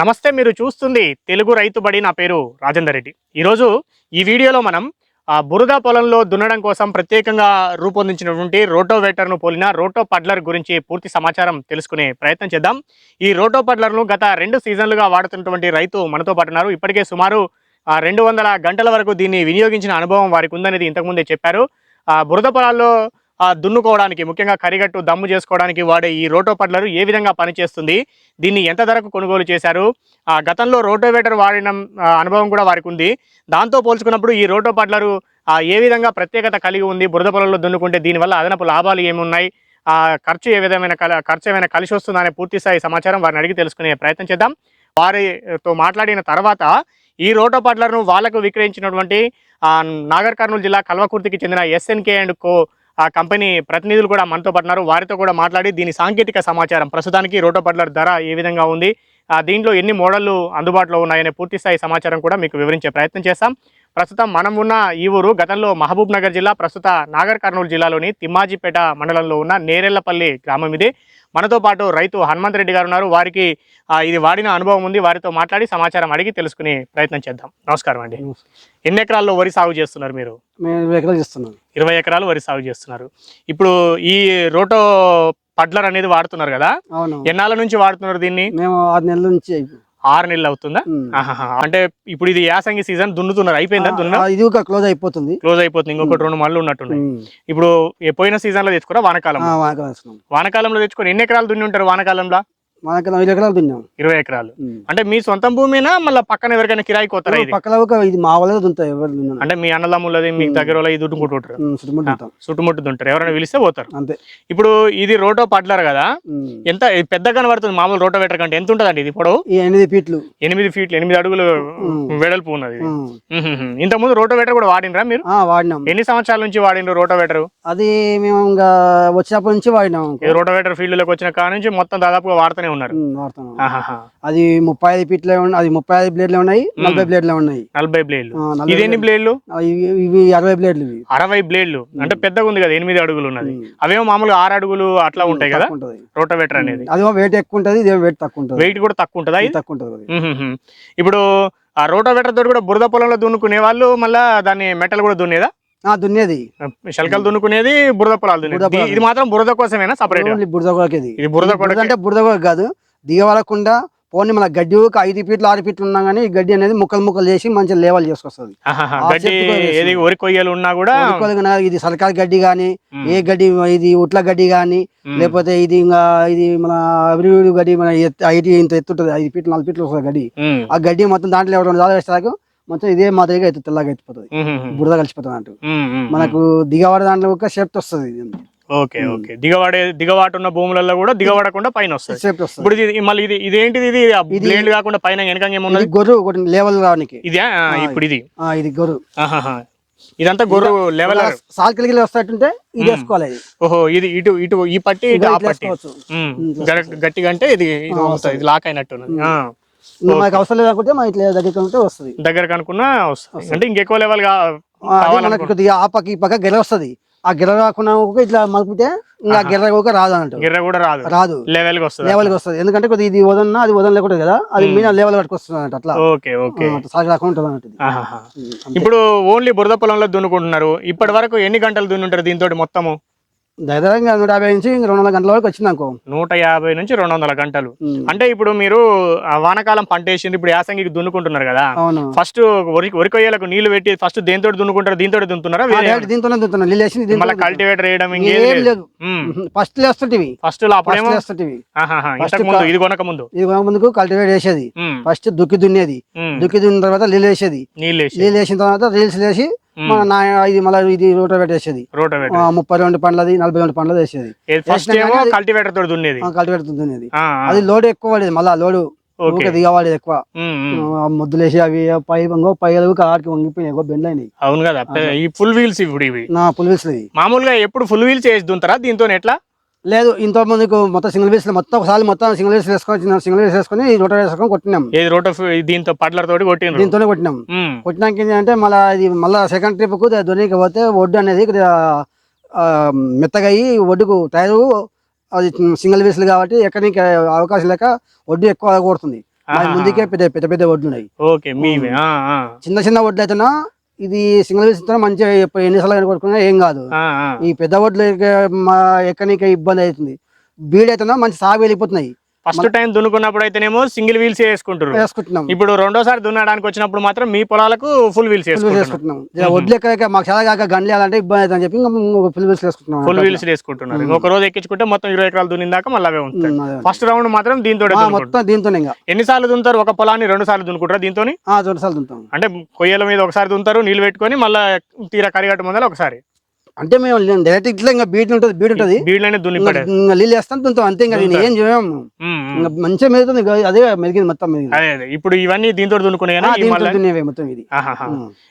నమస్తే మీరు చూస్తుంది తెలుగు రైతుబడి నా పేరు రాజేందర్ రెడ్డి. ఈరోజు ఈ వీడియోలో మనం బురద పొలంలో దున్నడం కోసం ప్రత్యేకంగా రూపొందించినటువంటి రోటోవేటర్ను పోలిన రోటో పడ్లర్ గురించి పూర్తి సమాచారం తెలుసుకునే ప్రయత్నం చేద్దాం. ఈ రోటో పడ్లర్ను గత రెండు సీజన్లుగా వాడుతున్నటువంటి రైతు మనతో పాటు ఉన్నారు. ఇప్పటికే సుమారు రెండు వందల గంటల వరకు దీన్ని వినియోగించిన అనుభవం వారికి ఉందనేది ఇంతకుముందే చెప్పారు. బురద పొలాల్లో దున్నుకోవడానికి ముఖ్యంగా కరిగట్టు దమ్ము చేసుకోవడానికి వాడే ఈ రోటోపడ్లరు ఏ విధంగా పనిచేస్తుంది? దీన్ని ఎంత ధరకు కొనుగోలు చేశారు? ఆ, గతంలో రోటోవేటర్ వాడిన అనుభవం కూడా వారికి ఉంది. దాంతో పోల్చుకున్నప్పుడు ఈ రోటోపడ్లరు ఏ విధంగా ప్రత్యేకత కలిగి ఉంది? బురద పొలంలో దున్నుకుంటే దీనివల్ల అదనపు లాభాలు ఏమున్నాయి? ఆ, ఖర్చు ఏ విధమైన కల ఖర్చు ఏమైనా కలిసి వస్తుందా అనే పూర్తి స్థాయి సమాచారం వారిని అడిగి తెలుసుకునే ప్రయత్నం చేద్దాం. వారితో మాట్లాడిన తర్వాత ఈ రోటో పడ్లర్ను వాళ్ళకు విక్రయించినటువంటి నాగర్ కర్నూలు జిల్లా కల్వకుర్తికి చెందిన ఎస్ఎన్కే అండ్ కో ఆ కంపెనీ ప్రతినిధులు కూడా మనతో పడినారు. వారితో కూడా మాట్లాడి దీని సాంకేతిక సమాచారం. ప్రస్తుతానికి రోటో పడ్లర్ ధర ఏ విధంగా ఉంది? దీంట్లో ఎన్ని మోడళ్ళు అందుబాటులో ఉన్నాయనే పూర్తి స్థాయి సమాచారం కూడా మీకు వివరించే ప్రయత్నం చేస్తాం. ప్రస్తుతం మనం ఉన్న ఈ ఊరు గతంలో మహబూబ్ నగర్ జిల్లా ప్రస్తుత నాగర్ కర్నూలు జిల్లాలోని తిమ్మాజిపేట మండలంలో ఉన్న నేరెళ్ళపల్లి గ్రామం ఇది. మనతో పాటు రైతు హనుమంత్ రెడ్డి గారు ఉన్నారు. వారికి ఇది వాడిన అనుభవం ఉంది. వారితో మాట్లాడి సమాచారం అడిగి తెలుసుకునే ప్రయత్నం చేద్దాం. నమస్కారం అండి. ఎన్ని ఎకరాల్లో వరి సాగు చేస్తున్నారు మీరు? ఇరవై ఎకరాలు వరి సాగు చేస్తున్నారు. ఇప్పుడు ఈ రోటో పడ్లర్ అనేది వాడుతున్నారు కదా? ఎన్నాళ్ళ నుంచి వాడుతున్నారు దీన్ని? మేము ఆరు నెలల నుంచి ఆరు నెలలు అవుతుందా. అంటే ఇప్పుడు ఇది యాసంగి సీజన్ దున్నుతున్నారు. అయిపోయిందా దున్న ఇది ఒక క్లోజ్ అయిపోతుంది. క్లోజ్ అయిపోతుంది. ఇంకొకటి రెండు మళ్ళీ ఉన్నట్టున్నాయి. ఇప్పుడు పోయిన సీజన్లో తెచ్చుకోరా వానకాలం వానకాలంలో తెచ్చుకొని ఎన్ని ఎకరాలు దున్ని ఉంటారు వానకాలంలో? ఐదు ఎకరాలు తిన్నాం. ఇరవై ఎకరాలు. అంటే మీ సొంత భూమినా? మళ్ళీ పక్కన ఎవరికైనా కిరాయి కోతారా ఇది? పక్కల ఒక ఇది మా దుంతాయి ఎవరు దున్నాను అంటే మీ అన్నదమ్ములది మీ దగ్గర వాళ్ళ ఇది దున్నుకుంటుంటారు చుట్టుముట్టు చుట్టుముట్టు దుంటారు. ఎవరైనా పిలిస్తే పోతారు. అంతే. ఇప్పుడు ఇది రోటో పడ్లర్ కదా. ఎంత పెద్ద కనబడుతుంది మామూలు రోటో వెటర్ కంటే? ఎంత ఉంటుందండి ఇది పొడవు? ఎనిమిది ఫీట్లు. ఎనిమిది ఫీట్లు ఎనిమిది అడుగులు. వెడల్పు ఉన్నది. మ్మ్. ఇంతకుముందు రోటో వెటర్ కూడా వాడినరా మీరు? వాడినాం. ఎన్ని సంవత్సరాల నుంచి వాడిండ్రు రోటో వెటర్ అది మేము ఇంకా వచ్చినప్పటి నుంచి వాడినాం. ఈ రోటో వెటర్ ఫీల్డ్లోకి వచ్చిన కాడ నుంచి మొత్తం దాదాపుగా వాడుతూనే ఉన్నారు. వాడుతున్నాం. ఆహాహా. అది ముప్పై ఐదు ఫీట్లే ఉన్నాయి అది ముప్పై ఐదు బ్లేడ్లే ఉన్నాయి నలభై బ్లేడ్లే ఉన్నాయి. నలభై బ్లేడ్లు. ఇది ఎన్ని బ్లేడ్లు. ఇవి అరవై బ్లేడ్లు ఇవి. అరవై బ్లేడ్లు. అంటే పెద్దగా ఉంది కదా ఎనిమిది అడుగులు ఉన్నది. అవేమో మామూలుగా ఆరు అడుగులు అట్లా ఉంటాయి కదా? తక్కువ ఉంటుంది. రోటో వెటర్ అనేది. అదేమో వెయిట్ ఎక్కువ ఉంటుంది ఇదేమో వెయిట్ తక్కువ ఉంటుంది. వెయిట్ కూడా తక్కువ ఉంటుందా? ఇది? తక్కువ ఉంటుంది. అది. ఇప్పుడు ఆ రోటో వెటర్ తోటి కూడా బురద పొలంలో దున్నుకునే వాళ్ళు మళ్ళా దాన్ని మెటల్ కూడా దున్నేదా? దున్నేది. శల్కలు దున్నుకునేది బురద పొలాలు దున్నేది. ఇది మాత్రం బురద కోసమేనా? సపరేట్ బురద ఇది బురద కొడకే అంటే బురద కాదు. దిగవరకుండా పోనీ మన గడ్డి ఒక ఐదు ఫీట్లు ఆరు ఫీట్లు ఉన్నా కానీ ఈ గడ్డి అనేది ముక్కలు ముక్కలు చేసి మంచిగా లేవల్ చేసుకొస్తుంది. వరి కొయ్యలు ఉన్నా కూడా ఇది సర్కార్ గడ్డి కానీ. ఏ గడ్డి ఇది ఉట్ల గడ్డి కానీ. లేకపోతే ఇది ఇంకా ఇది మన అభివృద్ధి గడ్డి మన ఐదు ఇంత ఎత్తుంటుంది ఐదు ఫీట్లు నాలుగు ఫీట్లు వస్తుంది గడ్డి. ఆ గడ్డి మొత్తం దాంట్లో ఎవరు దాదాపు మొత్తం ఇదే మాదిరిగా ఎత్తు తెల్లగా మ్మ్. బురద కలిసిపోతుంది అంటూ. మనకు దిగవాడ దాంట్లో ఒక షేప్ వస్తుంది ఓకే ఓకే. దిగవాడే దిగవాటు ఉన్న భూములలో కూడా దిగవాడకుండా పైన వస్తుంది. ఇప్పుడు ఇది మళ్ళీ ఇది ఇది ఇది- బ్లేడ్ కాకుండా పైన వెనకంగా ఏమున్నది? ఇది గొర్రు ఒకటి లేవల్ రావడానికి. ఇదే? ఇప్పుడు ఇది. ఇది గొర్రు. ఇదంతా గొర్రు లెవెల్ సాల్ కలిగి వస్తుంటే ఇది వేసుకోవాలి ఇది. ఓహో ఇది ఇటు ఇటు ఈ పట్టి ఇటు ఆ పట్టి. గట్టిగా అంటే ఇది ఇది ఇది లాక్ అయినట్టు మనకు అవసరం లేదు అనుకుంటే మన ఇట్లా దగ్గర ఉంటే వస్తుంది. దగ్గర కనుక్కున్నా వస్తుంది. అంటే ఇంకెక్కువ లెవెల్ మనకు కొద్దిగా ఆ పక్క ఈ పక్క గెల వస్తుంది. ఆ గెల రాకుండా ఒక ఇట్లా మలుపుతే ఇంకా గెల ఒక రాదు అన్నట్టు. గిర్ర కూడా రాదు. రాదు. లెవెల్ లెవెల్కి వస్తుంది. ఎందుకంటే కొద్దిగా ఇది వదన్నా అది వదన లేకుండా కదా అది మీద లెవెల్ పట్టుకొస్తుంది అన్నట్టు అట్లా. Okay okay. సాగు రాకుండా అన్నట్టు. ఇప్పుడు ఓన్లీ బురద పొలంలో దున్నుకుంటున్నారు. ఇప్పటి వరకు ఎన్ని గంటలు దున్నుంటారు దీంతో మొత్తము? దగ్గరగా నూట యాభై నుంచి రెండు వందల గంటల వరకు వచ్చింది అనుకో. నూట యాభై నుంచి రెండు వందల గంటలు. అంటే ఇప్పుడు మీరు వానాకాలం పంట వేసింది ఇప్పుడు యాసంగికి దున్నుకుంటున్నారు కదా. ఫస్ట్ వరి వరి కొయ్యలకు నీళ్ళు పెట్టి ఫస్ట్ దేంతో దున్నుకుంటారు దీంతో దున్నుతున్నారా దీంతోనే దున్నుతున్నాను నీళ్ళు వేసి మళ్ళీ కల్టివేటర్ వేయడం ఇంకేది ఏం లేదు. ఫస్ట్ వేస్తుంటివి. ఫస్ట్ ముందు ఇది కొనక ముందు. ఇది కొనక ముందుకు కల్టివేట్ వేసేది ఫస్ట్ దుక్కి దున్నేది. దుక్కి దున్న తర్వాత నీళ్ళు వేసేది. నీళ్ళు వేసి నీళ్ళు వేసిన తర్వాత రీల్స్ వేసి నా ఇది మళ్ళీ ఇది రోటోవేట్ వేసేది. రోటవేటర్ ఆ, ముప్పై రెండు పండ్లది నలభై రెండు పండ్లది వేసేది. ఫస్ట్ ఏమో కల్టివేటర్ తోటి దున్నేది. కల్టివేట్ దున్నేది. అది లోడ్ ఎక్కువ పడేది మళ్ళీ లోడు దిగవాడేది ఎక్కువ. ఉమ్, ఉమ్. ఆ, ముద్దులు వేసి అవి పై ఇంకో పై ఆడికి వంగిపోయినాయి ఎక్కువ బెండ్ అయినాయి. అవును కదా ఈ ఫుల్ వీల్స్ ఇప్పుడు ఇవి. నా పులివిస్లది మామూలుగా ఎప్పుడు ఫుల్ వీల్స్ వేసి దున్నుతారా దీంతో ఎట్లా? లేదు ఇంత ముందుకు మొత్తం సింగిల్ వీల్స్ మొత్తం ఒకసారి మొత్తం సింగిల్ వీల్స్ వేసుకొని సింగిల్ వీల్స్ వేసుకొని రోటర్ వేసుకొని కొట్టినాం. ఏది రోటో దీంతో పడ్లర్ తోటి కొట్టిండ్రు? దీంతోనే కొట్టినాం. కొట్టినాక ఏంటంటే మళ్ళీ ఇది మళ్ళీ సెకండ్ ట్రిప్కు దొరికి పోతే ఒడ్డు అనేది మెత్తగా అయ్యి ఒడ్డుకు టైరు అది సింగిల్ వీల్స్ కాబట్టి ఎక్కడికి అవకాశం లేక ఒడ్డు ఎక్కువ కొడుతుంది. ముందుకే పెద్ద పెద్ద పెద్ద ఒడ్లు ఉన్నాయి. చిన్న చిన్న ఒడ్లు అయితేనా ఇది సింగిల్ వీల్స్ ఇస్తే మంచిగా ఎప్పుడు ఎన్నిసార్లు కొట్టుకున్నా ఏం కాదు. ఈ పెద్ద ఒడ్లు మా ఎక్కడికి ఇబ్బంది అవుతుంది. బీడ్ అయితేనా మంచి సాగు వెళ్ళిపోతున్నాయి. ఫస్ట్ టైం దున్నుకున్నప్పుడు అయితేనేమో సింగిల్ వీల్స్ వేసుకుంటారు వేసుకుంటున్నాం. ఇప్పుడు రెండోసారి దున్నడానికి వచ్చినప్పుడు మాత్రం మీ పొలాలకు ఫుల్ వీల్స్ వేసుకుంటున్నాం. ఎక్కడ మాకు చాలా కాక గండ్లు వేయాలంటే ఇబ్బంది అవుతుంది అని చెప్పి ఫుల్ వీల్స్ వేసుకుంటున్నాం. ఫుల్ వీల్స్ వేసుకుంటున్నారు. ఇంకొక రోజు ఎక్కించుకుంటే మొత్తం ఇరవై ఎకరాలు దున్నిన దాకా మళ్ళీ అవే ఉంటాయి. ఫస్ట్ రౌండ్ మాత్రం దీంతో మొత్తం దీంతోనే ఇంకా. ఎన్నిసార్లు దున్నుతారు? ఒక పొలాన్ని రెండు సార్లు దున్నుకుంటారు దీంతో రెండు సార్లు అంటే కొయ్యల మీద ఒకసారి దున్నుతారు నీళ్ళు పెట్టుకొని మళ్ళీ తీరా కరిగట్టు ముందర ఒకసారి. అంటే మేము డైరెక్ట్ ఇట్లా ఇంకా బీట్ ఉంటుంది బీట్ ఉంటుంది. నీళ్ళు వేస్తాం తింటాం అంతే ఇంకా దీన్ని ఏం చేయము మంచిగా మెరుగుతుంది ఇంకా అదే మెరిగింది మొత్తం అదే అదే. ఇప్పుడు ఇవన్నీ దీంతో దీంతో దున్నేవే మొత్తం ఇది.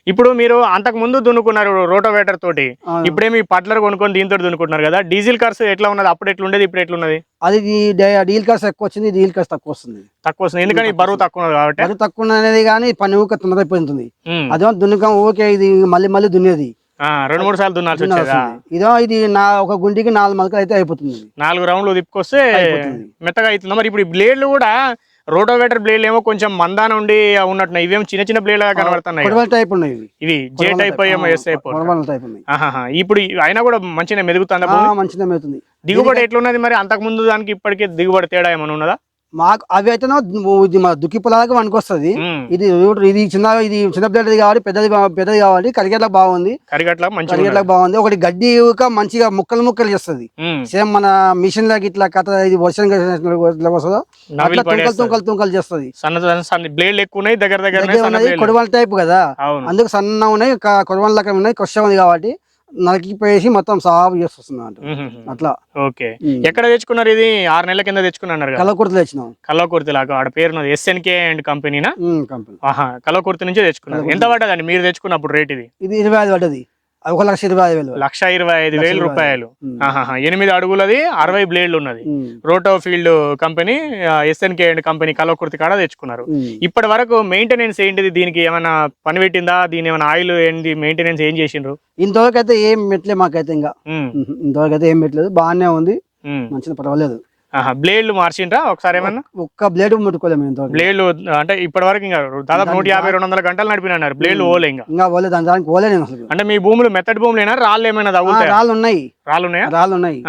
ఇప్పుడు మీరు అంతకు ముందు దున్నుకున్నారు రోటోవేటర్ తోటి. ఇప్పుడేమి పట్లర్ కొనుక్కొని దీంతో దున్నుకుంటున్నారు కదా? డీజిల్ ఖర్చు ఎట్లా ఉన్నది? అప్పుడు ఎట్లా ఉండేది ఇప్పుడు ఎట్లున్నది? అది ఈ డై- డీల్ కాస్ట్ ఎక్కువ వచ్చింది డీల్ కాస్ట్ తక్కువ వస్తుంది. తక్కువ వస్తుంది. ఎందుకని? బరువు తక్కువ కాబట్టి. అది తక్కువ ఉన్నది కానీ పని ఊక తొందర అయిపోతుంది ఉమ్. అదేమో దున్నుకం ఓకే ఇది మళ్ళీ మళ్ళీ దున్నేది. రెండు మూడు సార్లు దున్నాల్సి వచ్చేదా. ఇదో ఇది నా ఒక గుండికి నాలుగు మొలకలు అయితే అయిపోతుంది. నాలుగు రౌండ్లు తిప్పుకొస్తే. మెత్తగా అవుతుందా మరి ఇప్పుడు ఈ బ్లేడ్లు కూడా రోటోవేటర్ బ్లేడ్లు ఏమో కొంచెం మందాన ఉండి ఉన్నట్టున్నాయి ఇవేమో చిన్న చిన్న బ్లేడ్ కనబడుతున్నాయి కదా. కొడవల టైప్ ఉన్నాయి ఇవి జే టైప్ ఏమో ఎస్ టైప్. ఇప్పుడు అయినా కూడా మంచిగా మెదుగుతుందా? మంచిగా అవుతుంది దిగుబడి ఎట్లున్నది మరి అంతకు ముందు దానికి ఇప్పటికే దిగుబడి తేడా ఏమైనా ఉన్నదా మాకు అవి అయితే ఇది మా దుక్కి పొలాలకు వనుకొస్తుంది ఉమ్. ఇది ఇది చిన్న ఇది చిన్న ప్లేట్ కాబట్టి పెద్దది పెద్దది కావాలి కరిగేట్లకు బాగుంది. కరిగేట్లకు బాగుంది ఒకటి గడ్డి మంచిగా ముక్కలు ముక్కలు చేస్తుంది. సేమ్ మన మిషన్ లాగా ఇట్లా కథ ఇది వర్షం వస్తుందో అట్లా తుంకలు. తుంకలు తుంకలు చేస్తుంది కొడవల టైప్ కదా అందుకు సన్న ఉన్నాయి కొడవల లెక్క ఉన్నాయి కొష ఉంది కాబట్టి నలికిపోయేసి మొత్తం అంట ఉహుహు. అట్లా. ఓకే. ఎక్కడ తెచ్చుకున్నారు ఇది? ఆరు నెలల కింద తెచ్చుకున్నారు కదా. కలకుర్తలు వచ్చినాం కల్లకుర్తి లాగా. ఆడ పేరున్నది ఎస్ఎన్కే అండ్ కంపెనీనా కంపెనీ ఆహా కల్లకుర్తి నుంచే తెచ్చుకున్నారు. ఎంత పడ్డదండి? మీరు తెచ్చుకున్నప్పుడు రేట్ ఇది? ఇది ఇరవై ఐదు పడ్డది. ఒక లక్ష ఇరవై ఐదు వేలు. లక్ష ఇరవై ఐదు వేలు రూపాయలు. ఎనిమిది అడుగులది అరవై బ్లేడ్లు ఉన్నది. Roto field company SNK and company Kallakurthi కాడ తెచ్చుకున్నారు. ఇప్పటి వరకు మెయింటెనెన్స్ ఏంటిది? దీనికి ఏమైనా పని పెట్టిందా? దీని ఏమైనా ఆయిల్ ఏంటి? మెయింటెనెన్స్ ఏం చేసిండ్రు? ఇంతవరకు అయితే ఏం మెట్లే మాకైతే ఇంకా. ఇంతవరకు అయితే ఏం పెట్టలేదు. బాగానే ఉంది. మంచిగా పర్వాలేదు. బ్లేడ్లు మార్చిండ్రా? ఒకసారి ఏమన్నా? ఒక్క బ్లేడ్ ముట్టుకోలేము బ్లేడ్లు అంటే ఇప్పటి వరకు ఇంకా దాదాపు నూట యాభై రెండు వందల గంటలు నడిపినారు బ్లేడ్లు ఓలే ఇంకా. ఇంకా పోలేదు దాని దానికి నేను అసలు. అంటే మీ భూములు మెత్తటి భూములేనా? రాళ్ళు ఏమైనా తగులుతాయా? రాళ్ళు ఉన్నాయి. రాళ్ళు ఉన్నాయా రాళ్ళు ఉన్నాయి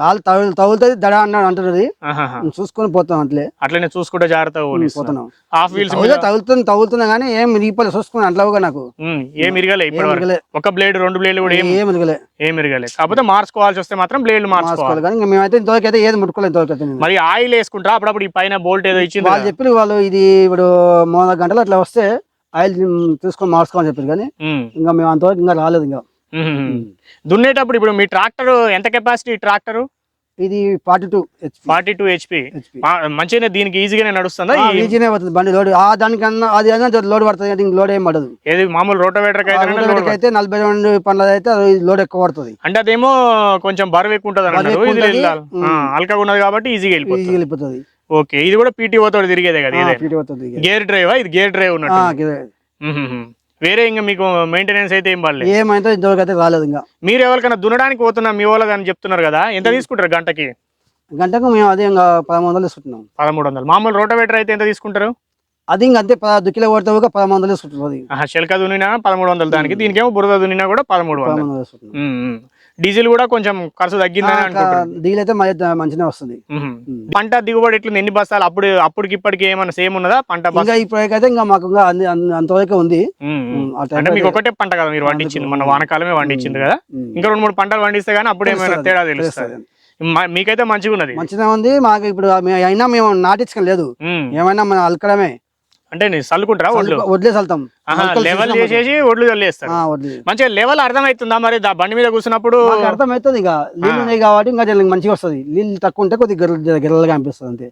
రాళ్ళు తగులు తగులుతుంది దడ అన్నాడు అంటున్నది. చూసుకొని పోతాం అట్లే. అట్లనే చూసుకుంటే జాగ్రత్తగా. పోతున్నాం హాఫ్ వీల్స్ తగులుతుంది తగులుతుంది కానీ ఏం మిరిగిపోలే చూసుకుని అట్లా నాకు. ఏం ఇరగలే మిరగలే ఒక బ్లేడ్ రెండు బ్లేడ్లు కూడా ఏం మిరగలే ఏం ఇరగలే. కాకపోతే మార్చుకోవాల్సి వస్తే మాత్రం బ్లేడ్లు మార్చుకోవాలి కానీ మేమైతే ఇంతవరకు అయితే ఏది ముట్టుకోలేదు నేను. మరి ఆయిల్ వేసుకుంటారా? అప్పుడప్పుడు ఈ పైన బోల్ట్ ఏదో ఇచ్చింది వాళ్ళు చెప్పి వాళ్ళు ఇది ఇప్పుడు మూడు గంటలు అట్లా వస్తే ఆయిల్ తీసుకొని మార్చుకోమని చెప్పారు కానీ ఇంకా మేము అంతవరకు ఇంకా రాలేదు ఇంకా. దున్నేటప్పుడు ఇప్పుడు మీ ట్రాక్టర్ ఎంత కెపాసిటీ ట్రాక్టర్? ఇది forty two forty two HP మంచిగానే దీనికి ఈజీగానే నడుస్తుందా? ఈజీనే పడుతుంది. బండి లోడ్ ఆ దానికన్నా అది అన్నా లోడ్ పడుతుంది దీనికి లోడ్ ఏం పడదు. ఏది మామూలు రోటోవేటర్ అయితే నలభై రెండు పనులు అయితే లోడ్ ఎక్కువ పడుతుంది. అంటే అదేమో కొంచెం బరువు ఎక్కువ ఉంటుంది అల్కగా ఉన్నది కాబట్టి ఈజీగా ఈజీ వెళ్ళిపోతుంది. ఓకే ఇది కూడా పీటీఓ తోటి తిరిగేదే కదా గేర్ డ్రైవ్ ఇది గేర్ డ్రైవ్ ఉన్నట్టు. వేరే ఇంకా మీకు మెయింటెనెన్స్ అయితే ఏం పడలేదు. ఏమైతే ఇంతవరకు అయితే రాలేదు ఇంకా. మీరు ఎవరికైనా దున్నడానికి పోతున్నా మీ వాళ్ళకి అని చెప్తున్నారు కదా ఎంత తీసుకుంటారు గంటకి? గంటకు మేము అదే ఇంకా పదమూడు వందలు తీసుకుంటున్నాం. పదమూడు వందలు. మామూలు రోటోవేటర్ అయితే ఎంత తీసుకుంటారు? అది ఇంకా అంతే దుక్కిలో కొడితే ఒక పదమూడు వందలు ఆహా శిల్క దున్నినా పదమూడు వందలు దానికి. దీనికేమో బురద దున్నినా కూడా పదమూడు వందలు. డీజిల్ కూడా కొంచెం ఖర్చు తగ్గిందని డీల్ అయితే మంచిగా వస్తుంది. పంట దిగుబడి ఎట్లుంది? ఎన్ని బస్తాలు? అప్పుడు అప్పటికి ఇప్పటికి ఏమన్నా సేమ్ ఉన్నదా పంట ఇంకా ఇప్పుడైతే ఇంకా మాకు అంతవరకే ఉంది. అంటే మీకు ఒకటే పంట కదా మీరు వండించింది మన వానకాలమే వండించింది కదా. ఇంకా రెండు మూడు పంటలు పండిస్తే గానీ అప్పుడు ఏమైనా తేడా తెలుస్తుంది. మీకైతే మంచిగా ఉన్నది మంచిగా ఉంది. మాకు ఇప్పుడు అయినా మేము నాటించడం లేదు. ఏమైనా మనం అలకడమే. అంటే నీ చల్లుకుంటారా ఒడ్లు? వడ్లేసి వెళ్తాం లెవెల్ చేసేసి ఒడ్లు చల్లేస్తారు. మంచిగా లెవెల్ అర్థమవుతుందా మరి దా బండి మీద కూర్చున్నప్పుడు? అర్థమవుతుంది ఇక. నీళ్ళు ఉన్నాయి కాబట్టి ఇంకా మంచిగా వస్తుంది. నీళ్ళు తక్కువ ఉంటే కొద్దిగా గిర్ర గిర్రలుగా అనిపిస్తుంది అంతే.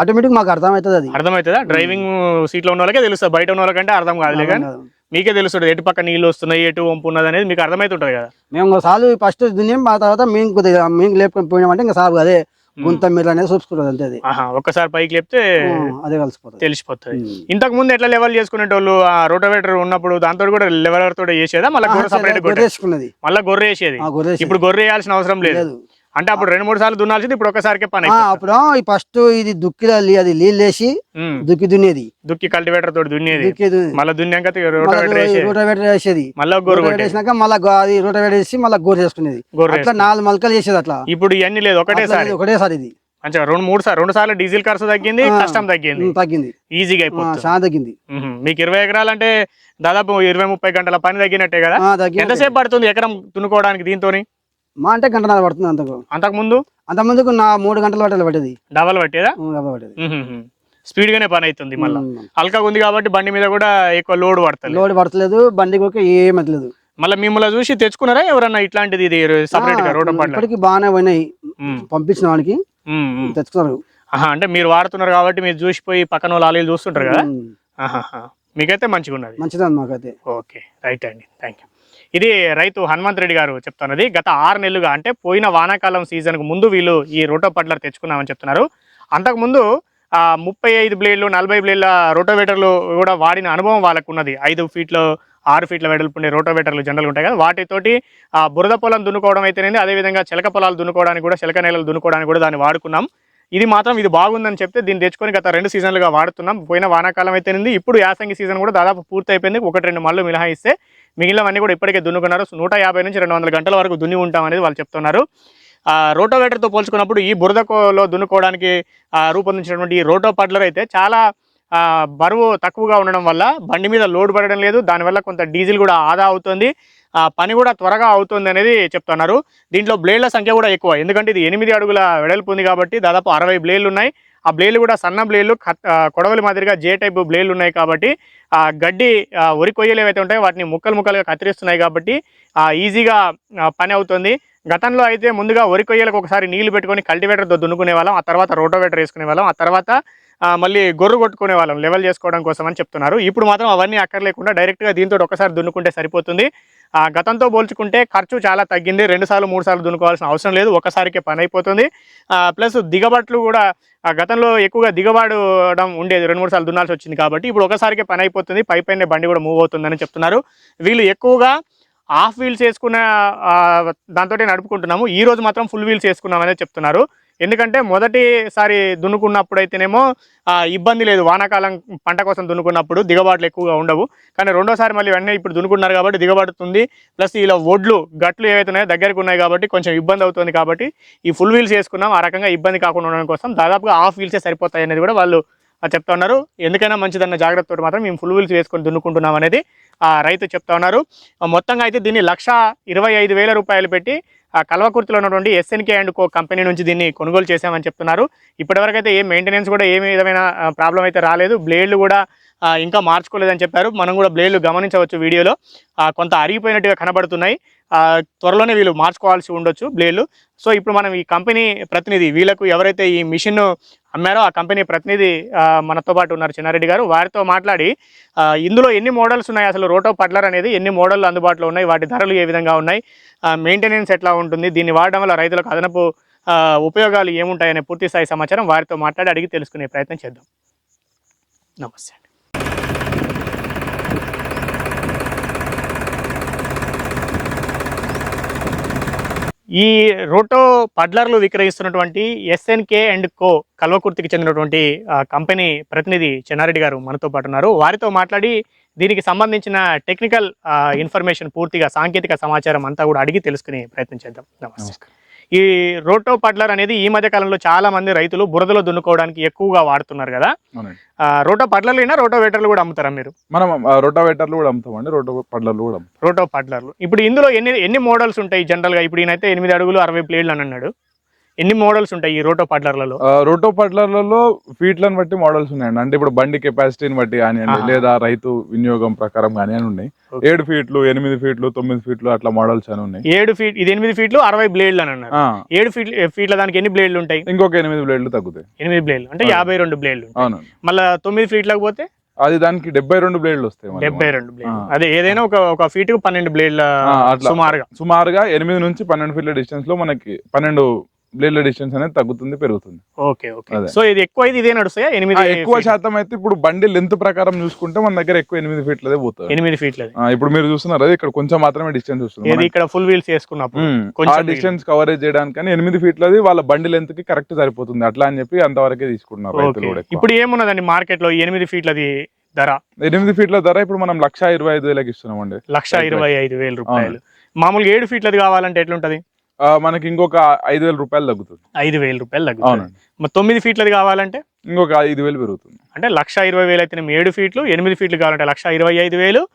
ఆటోమేటిక్ మాకు అర్థమవుతుంది అది. అర్థమవుతుందా? డ్రైవింగ్ సీట్లో ఉన్న వాళ్ళకే తెలుస్తుంది. బయట ఉన్న వాళ్ళకంటే అర్థం కాదులే కానీ మీకే తెలుస్తుంది. ఎటు పక్క నీళ్ళు వస్తున్నాయి ఎటు వంపు ఉన్నది అనేది మీకు అర్థమవుతుంటది కదా. మేము సార్లు ఫస్ట్ దున్నేం ఆ తర్వాత మేము కొద్దిగా మేము లేపుకొని పోయినామంటే ఇంకా సాగు అదే. గుంత మీరు అనేది చూసుకుంటుంది అంతే అది. ఒక్కసారి పైకి లేపితే అదే కలిసిపోతుంది. తెలిసిపోతుంది. ఇంతకు ముందు ఎట్లా లెవెల్ చేసుకునేటోళ్ళు ఆ రోటోవేటర్ ఉన్నప్పుడు దాంతో కూడా లెవెలర్ తోటి చేసేదా? మళ్ళీ గొర్రె సపరేట్ గొర్రె వేసుకున్నది. మళ్ళీ గొర్రె వేసేది. ఇప్పుడు గొర్రె వేయాల్సిన అవసరం లేదు. అంటే అప్పుడు రెండు మూడు సార్లు దున్నాల్సింది ఇప్పుడు ఒకసారికే పని. అప్పుడు ఫస్ట్ ఇది దుక్కి అది నీళ్ళు వేసి ఉమ్. దుక్కి దున్నేది. దుక్కి కల్టివేటర్ తోటి దున్నేది. మళ్ళీ దున్నాక రోటవేటర్ వేసి రోటవేటర్ వేసేది. మళ్ళీ కొట్టేది. వేసినాక మళ్ళీ అది రోటవేటర్ వేసి మళ్ళీ గోరు చేసుకునేది. అట్లా నాలుగు మలకలు చేసేది అట్లా. ఇప్పుడు ఇవన్నీ లేదు ఒకటేసారి ఒకటేసారి ఇది. మంచిగా రెండు మూడు సార్లు రెండు సార్లు డీజిల్ ఖర్చు తగ్గింది. కష్టం తగ్గింది. తగ్గింది. ఈజీగా అయిపోతుంది. చాలా తగ్గింది. మీకు ఇరవై ఎకరాలు అంటే దాదాపు ఇరవై ముప్పై గంటల పని తగ్గినట్టే కదా? ఎంతసేపు పడుతుంది ఎకరం దున్నుకోవడానికి దీంతో మా అంటే గంటన్నర పడుతుంది అంతకు. అంతకు ముందు అంత ముందుకు నా మూడు గంటల పట్టేది పట్టేది డబల్ పట్టేదా? డబ్బా పట్టేది. స్పీడ్ గానే పని అవుతుంది మళ్ళీ. హల్కా ఉంది కాబట్టి బండి మీద కూడా ఎక్కువ లోడ్ పడుతుంది లోడ్ పడతలేదు బండికి ఒక ఏమట్లేదు మళ్ళీ మిమ్మల్ని చూసి తెచ్చుకున్నారా? ఎవరన్నా ఇట్లాంటిది ఇది సపరేట్గా పడలేదు ఇప్పటికి బాగానే పోయినాయి. పంపించిన వాడికి తెచ్చుకున్నారు. అంటే మీరు వాడుతున్నారు కాబట్టి మీరు చూసిపోయి పక్కన వాళ్ళు ఆలీలు చూస్తుంటారు కదా. మీకైతే మంచిగా ఉన్నది మంచిదే మాకైతే. ఓకే. రైట్ అండి. థ్యాంక్ యూ ఇది రైతు హనుమంత్ రెడ్డి గారు చెప్తున్నది. గత ఆరు నెలలుగా అంటే పోయిన వానాకాలం సీజన్కు ముందు వీళ్ళు ఈ రోటో పడ్లర్ తెచ్చుకున్నామని చెప్తున్నారు. అంతకుముందు ముప్పై ఐదు బ్లేడ్లు నలభై బ్లేడ్ల రోటోవేటర్లు కూడా వాడిన అనుభవం వాళ్ళకు ఉన్నది ఐదు ఫీట్లు ఆరు ఫీట్ల వెడల్పు ఉండే రోటోవేటర్లు జనరల్ ఉంటాయి కదా. వాటితోటి ఆ, బురద పొలం దున్నుకోవడం అయితేనేది అదేవిధంగా చిలక పొలాలు దున్నుకోవడానికి కూడా చిలక నేలలు దున్నుకోవడానికి కూడా దాన్ని వాడుకున్నాం. ఇది మాత్రం ఇది బాగుందని చెప్తే దీన్ని తెచ్చుకొని గత రెండు సీజన్లుగా వాడుతున్నాం. పోయిన వానాకాలం అయితేనేది ఇప్పుడు యాసంగి సీజన్ కూడా దాదాపు పూర్తి అయిపోయింది ఒకటి రెండు మళ్ళు మినహాయిస్తే మిగిలినవన్నీ కూడా ఇప్పటికే దున్నుకున్నారు. నూట యాభై నుంచి రెండు వందల గంటల వరకు దున్ని ఉంటామనేది వాళ్ళు చెప్తున్నారు. రోటోవేటర్తో పోల్చుకున్నప్పుడు ఈ బురదలో దున్నుకోవడానికి రూపొందించినటువంటి ఈ రోటో పడ్లర్ అయితే చాలా బరువు తక్కువగా ఉండడం వల్ల బండి మీద లోడ్ పడడం లేదు. దానివల్ల కొంత డీజిల్ కూడా ఆదా అవుతుంది. పని కూడా త్వరగా అవుతుంది అనేది చెప్తున్నారు. దీంట్లో బ్లేడ్ల సంఖ్య కూడా ఎక్కువ. ఎందుకంటే ఇది ఎనిమిది అడుగుల వెడల్పు ఉంది కాబట్టి దాదాపు అరవై బ్లేడ్లు ఉన్నాయి. ఆ బ్లేడ్లు కూడా సన్న బ్లేడ్లు కొడవలి మాదిరిగా జే టైప్ బ్లేడ్లు ఉన్నాయి కాబట్టి ఆ గడ్డి వరి కొయ్యలు ఏవైతే ఉంటాయో వాటిని ముక్కలు ముక్కలుగా కత్తిరిస్తున్నాయి కాబట్టి ఈజీగా పని అవుతుంది. గతంలో అయితే ముందుగా వరి కొయ్యలకు ఒకసారి నీళ్ళు పెట్టుకొని కల్టివేటర్తో దున్నుకునే వాళ్ళం ఆ తర్వాత రోటోవేటర్ వేసుకునే వాళ్ళం ఆ తర్వాత మళ్ళీ గొర్రు కొట్టుకునే వాళ్ళం లెవెల్ చేసుకోవడం కోసం అని చెప్తున్నారు. ఇప్పుడు మాత్రం అవన్నీ అక్కర్లేకుండా డైరెక్ట్గా దీంతో ఒకసారి దున్నుకుంటే సరిపోతుంది. గతంతో పోల్చుకుంటే ఖర్చు చాలా తగ్గింది. రెండుసార్లు మూడు సార్లు దున్నుకోవాల్సిన అవసరం లేదు. ఒకసారికే పని అయిపోతుంది. ప్లస్ దిగబట్లు కూడా గతంలో ఎక్కువగా దిగబడడం ఉండేది. రెండు మూడు సార్లు దున్నాల్సి వచ్చింది కాబట్టి ఇప్పుడు ఒకసారికే పని అయిపోతుంది. పై పైన బండి కూడా మూవ్ అవుతుందని చెప్తున్నారు. వీళ్ళు ఎక్కువగా హాఫ్ వీల్స్ వేసుకున్న దాంతో నడుపుకుంటున్నాము. ఈ రోజు మాత్రం ఫుల్ వీల్స్ వేసుకున్నామనే చెప్తున్నారు. ఎందుకంటే మొదటిసారి దున్నుకున్నప్పుడైతేనేమో ఇబ్బంది లేదు. వానాకాలం పంట కోసం దున్నుకున్నప్పుడు దిగబాట్లు ఎక్కువగా ఉండవు. కానీ రెండోసారి మళ్ళీ వెంటనే ఇప్పుడు దున్నుకున్నారు కాబట్టి దిగబడుతుంది. ప్లస్ ఇలా ఒడ్లు గట్లు ఏవైతున్నాయో దగ్గరకు దగ్గరికి ఉన్నాయి కాబట్టి కొంచెం ఇబ్బంది అవుతుంది కాబట్టి ఈ ఫుల్ వీల్స్ వేసుకున్నాం ఆ రకంగా ఇబ్బంది కాకుండా ఉండడం కోసం దాదాపుగా హాఫ్ వీల్సే సరిపోతాయి అనేది కూడా వాళ్ళు చెప్తా ఉన్నారు. ఎందుకైనా మంచిదన్న జాగ్రత్తతో మాత్రం మేము ఫుల్ వీల్స్ వేసుకొని దున్నుకుంటున్నాం అనేది ఆ, రైతు చెప్తా ఉన్నారు. మొత్తంగా అయితే దీన్ని లక్ష ఇరవై ఐదు వేల రూపాయలు పెట్టి ఆ కల్వకుర్తిలో ఉన్నటువంటి ఎస్ఎన్కే అండ్ కో కంపెనీ నుంచి దీన్ని కొనుగోలు చేశామని చెప్తున్నారు. ఇప్పటివరకైతే ఏ మెయింటెనెన్స్ కూడా ఏ విధమైన ప్రాబ్లం అయితే రాలేదు. బ్లేడ్లు కూడా ఇంకా మార్చుకోలేదని చెప్పారు. మనం కూడా బ్లేడ్లు గమనించవచ్చు వీడియోలో. కొంత అరిగిపోయినట్టుగా కనబడుతున్నాయి. త్వరలోనే వీళ్ళు మార్చుకోవాల్సి ఉండొచ్చు బ్లేడ్లు. సో ఇప్పుడు మనం ఈ కంపెనీ ప్రతినిధి వీళ్ళకు ఎవరైతే ఈ మిషన్ అమ్మారో ఆ కంపెనీ ప్రతినిధి మనతో పాటు ఉన్నారు చిన్నారెడ్డి గారు. వారితో మాట్లాడి ఇందులో ఎన్ని మోడల్స్ ఉన్నాయి? అసలు రోటో పట్లర్ అనేది ఎన్ని మోడల్ అందుబాటులో ఉన్నాయి? వాటి ధరలు ఏ విధంగా ఉన్నాయి? మెయింటెనెన్స్ ఎట్లా ఉంటుంది? దీన్ని వాడడం వల్ల రైతులకు అదనపు ఉపయోగాలు ఏముంటాయనే పూర్తి స్థాయి సమాచారం వారితో మాట్లాడి అడిగి తెలుసుకునే ప్రయత్నం చేద్దాం. నమస్తే ఈ రోటో పడ్లర్లు విక్రయిస్తున్నటువంటి ఎస్ఎన్కే అండ్ కో కల్వకుర్తికి చెందినటువంటి కంపెనీ ప్రతినిధి చెన్నారెడ్డి గారు మనతో పాటు ఉన్నారు. వారితో మాట్లాడి దీనికి సంబంధించిన టెక్నికల్ ఇన్ఫర్మేషన్ పూర్తిగా సాంకేతిక సమాచారం అంతా కూడా అడిగి తెలుసుకునే ప్రయత్నం చేద్దాం. నమస్తే ఈ రోటో పడ్లర్ అనేది ఈ మధ్య కాలంలో చాలా మంది రైతులు బురదలో దున్నుకోవడానికి ఎక్కువగా వాడుతున్నారు కదా. రోటో పడ్లర్లైనా రోటో వేటర్లు కూడా అమ్ముతారా మీరు? మనం రోటావేటర్లు కూడా అమ్ముతామండి. రోటో పడ్లర్లు కూడా రోటో పడ్లర్లు. ఇప్పుడు ఇందులో ఎన్ని ఎన్ని మోడల్స్ ఉంటాయి జనరల్గా ఇప్పుడు ఈయనైతే ఎనిమిది అడుగులు అరవై ప్లేడ్లు అని అన్నాడు. ఎన్ని మోడల్స్ ఉంటాయి ఈ రోటో పడ్లర్లలో ఆ, రోటో పడ్లర్లలో ఫీట్లను బట్టి మోడల్స్ ఉన్నాయండి అంటే ఇప్పుడు బండి కెపాసిటీని బట్టి కానివ్వండి. లేదా రైతు వినియోగం ప్రకారం కానీ అని ఉన్నాయి. ఏడు ఫీట్లు ఎనిమిది ఫీట్లు తొమ్మిది ఫీట్లు అట్లా మోడల్స్ అని ఉన్నాయి ఏడు ఫీట్ ఇది ఎనిమిది ఫీట్లు అరవై బ్లేడ్లు అని అన్నారు ఏడు ఫీట్ ఫీట్ల దానికి ఎన్ని బ్లేడ్లు ఉంటాయి ఇంకొక ఎనిమిది బ్లేడ్లు తగ్గుతాయి ఎనిమిది బ్లేడ్లు అంటే అవును. యాభై రెండు బ్లేడ్లు. అవునండి మళ్ళా తొమ్మిది ఫీట్లకు పోతే అది దానికి డెబ్బై రెండు బ్లేడ్లు వస్తాయి డెబ్బై రెండు బ్లేడ్లు ఆ. అదే ఏదైనా ఒక ఒక ఫీట్కు పన్నెండు బ్లేడ్ల. సుమారుగా సుమారుగా ఎనిమిది నుంచి పన్నెండు ఫీట్ల డిస్టెన్స్లో మనకి పన్నెండు బ్లేడ్ల డిస్టెన్స్ అనేది తగ్గుతుంది పెరుగుతుంది. Okay okay. సో ఇది ఎక్కువ అయితే ఇదే నడుస్తాయా ఎనిమిది ఎక్కువ శాతం అయితే ఇప్పుడు బండి లెంత్ ప్రకారం చూసుకుంటే మన దగ్గర ఎక్కువ ఎనిమిది ఫీట్లదే పోతుంది. ఎనిమిది ఫీట్లది. ఇప్పుడు మీరు చూస్తున్నారు ఇక్కడ కొంచెం మాత్రమే డిస్టెన్స్ వస్తుంది. ఇక్కడ ఫుల్ వీల్స్ వేసుకున్నప్పుడు ఉమ్, ఆ డిస్టెన్స్ కవరేజ్ చేయడానికి కానీ ఎనిమిది ఫీట్లది వాళ్ళ బండి లెంత్కి కరెక్ట్ సరిపోతుంది. అట్లా అని చెప్పి అంతవరకే తీసుకుంటున్నారు రైతులు కూడా. ఇప్పుడు ఏమున్నదండి మార్కెట్లో ఎనిమిది ఫీట్లది ధర? ఎనిమిది ఫీట్ల ధర ఇప్పుడు మనం లక్ష ఇరవై ఐదు వేలకి ఇస్తున్నాం అండి లక్ష ఇరవై ఐదు వేల రూపాయలు. మామూలుగా ఏడు ఫీట్లది కావాలంటే ఎట్లుంటది? మనకి ఇంకొక ఐదు వేల రూపాయలు తగ్గుతుంది. ఐదు వేల రూపాయలు తగ్గుతుంది. మరి తొమ్మిది ఫీట్లది కావాలంటే? ఇంకొక ఐదు వేలు పెరుగుతుంది. అంటే లక్ష ఇరవై వేలు అయితే ఏడు ఫీట్లు ఎనిమిది ఫీట్లు కావాలంటే లక్ష ఇరవై ఐదు వేలు